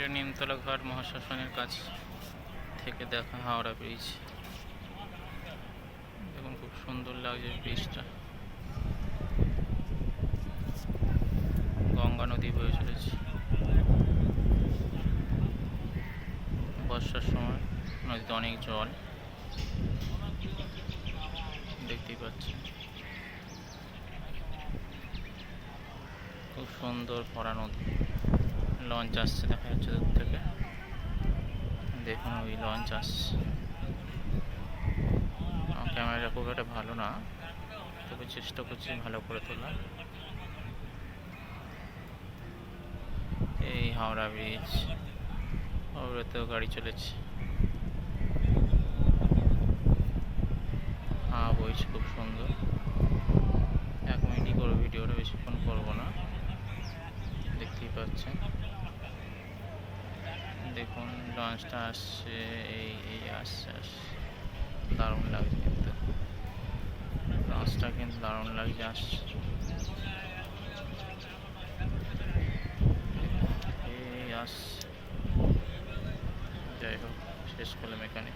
এটা নিমতলা ঘাট মহাশ্মশানের কাছ থেকে দেখা হাওড়া ব্রিজ দেখুন খুব সুন্দর লাগছে ব্রিজটা গঙ্গা নদী বয়ে চলেছে। বর্ষার সময় নদীতে অনেক জল। দেখতেই পাচ্ছেন। খুব সুন্দর ভরা নদী। লঞ্চ আসছে, দেখা যাচ্ছে দূর থেকে। দেখুন ওই লঞ্চ আসছে। ক্যামেরাটা খুব একটা ভালো না, তবে চেষ্টা করছি ভালো করে তোলার। এই হাওড়া ব্রিজ হাওড়াতেও গাড়ি চলেছে। হ্যাঁ বইছে খুব সুন্দর। এক মিনিটই করে ভিডিওটা বেশিক্ষণ করব না। দেখতেই পাচ্ছেন। দেখুন লঞ্চটা আসছে, এই এই আসছে আসছে। দারুণ লাগছে কিন্তু। লঞ্চটা কিন্তু দারুণ লাগছে, আসছে। এই, আসছে। যাই হোক, শেষ করলাম এখানে।